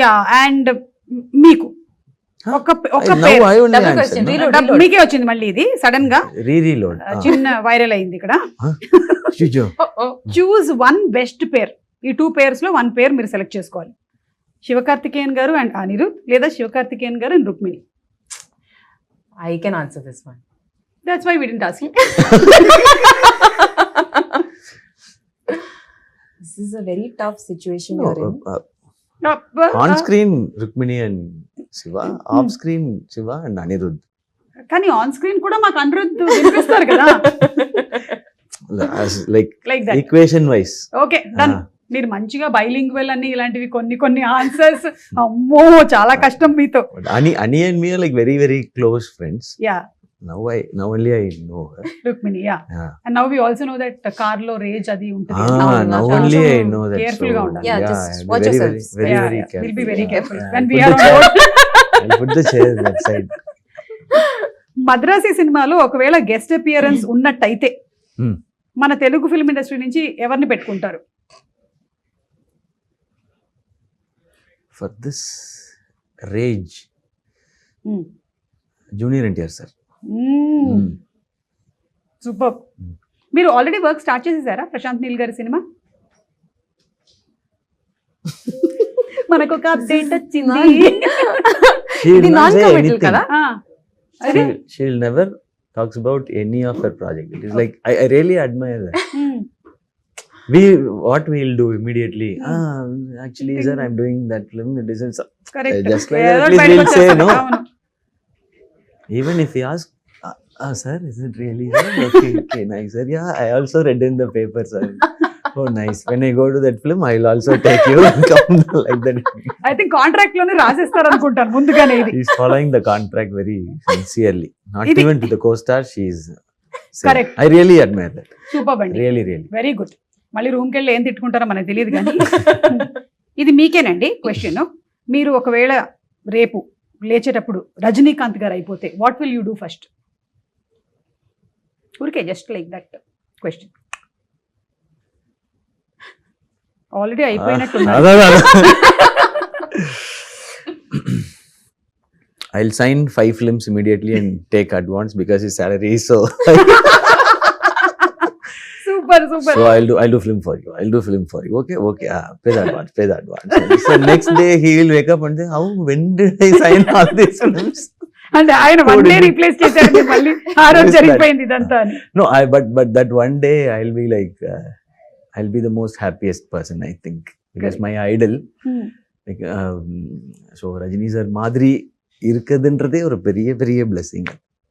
Yeah and మీకు. ఒక ఒక మీకే వచ్చింది మళ్ళీ ఇది సడన్గా. Re-reload. ఆ, Ah. చిన్న వైరల్ అయింది ఇక్కడ. చూస్ వన్ బెస్ట్ పేర్ ఈ టూ పేర్స్లో వన్ పేర్ మీరు సెలెక్ట్ చేసుకోవాలి. శివకార్తికేయన్ గారు అండ్ అనిరుద్ లేదా శివకార్తికేయన్ గారు and Rukmini. I can answer this one. That's why we didn't ask This is a very tough situation on screen Rukmini Siva off screen Siva and Anirudh. కానీ on screen కూడా మాకు అనిరుద్ధ్ వినిపిస్తారు కదా. Like like that voice okay done మంచిగా బైలింగ్ well ఇలాంటివి కొన్ని కొన్ని answers అమ్మో చాలా కష్టం మీతో. అని అని and me like very very close friends ya Madharasi సినిమాలో ఒకవేళ గెస్ట్ అపియరెన్స్ ఉన్నట్టయితే మన తెలుగు ఫిల్మ్ ఇండస్ట్రీ నుంచి ఎవరిని పెట్టుకుంటారు? Junior NTR sir Hmm. Super Hmm. మీరు ఆల్రెడీ వర్క్ స్టార్ట్ చేసేసారా ప్రశాంత్ నీల్ గారి సినిమా మనకు ఒక అప్డేట్ వచ్చింది. కదా ఆ, అదే She'll, she'll never talks about any of her project. It is like I, I really admire that. Hmm. We what we'll do immediately. Hmm. Ah, actually, sir, I'm doing that film. It isn't. So. Correct. Just like ఏదో that, please బయటకు we'll say no. అవును. Even if he asks, ఆ sir is it really okay okay nice sir ya I also read in the paper sir oh nice when I go to that film I will also take you like that I think కాంట్రాక్ట్లోనే రాసేస్తారు అనుకుంటాను ముందుగానే ఇది. He is following the contract very sincerely not even to the co star she is correct I really admire that super బండి really really very good మళ్ళీ రూమ్కి ఏం తిట్టుకుంటారో మనకు తెలియదు కానీ. ఇది మీకేనండి క్వశ్చన్ మీరు ఒకవేళ రేపు లేచేటప్పుడు రజనీకాంత్ గారు అయిపోతే what will you do first ఊరికే just like that question already అయిపోయినట్టు Ah, sign five films immediately and take advance because his salary is so. Super super so I'll do I'll do film for you. I'll do film for you. Okay, okay. Ah, pay the advance. Pay the advance. so next day he will wake up and say, "How? When did I sign all these films?" అంటే ఆయన one day Coding. Replace చేశారు మళ్ళీ ఆ రోజు Who is that? జరిగిపోయింది ఇదంతా అని No, I but but that one day I'll be like uh, I'll be the most happiest person I think because Correct. my idol Hmm. like um, so Rajini sir மாதிரி இருக்குதுன்றதே ஒரு பெரிய பெரிய blessing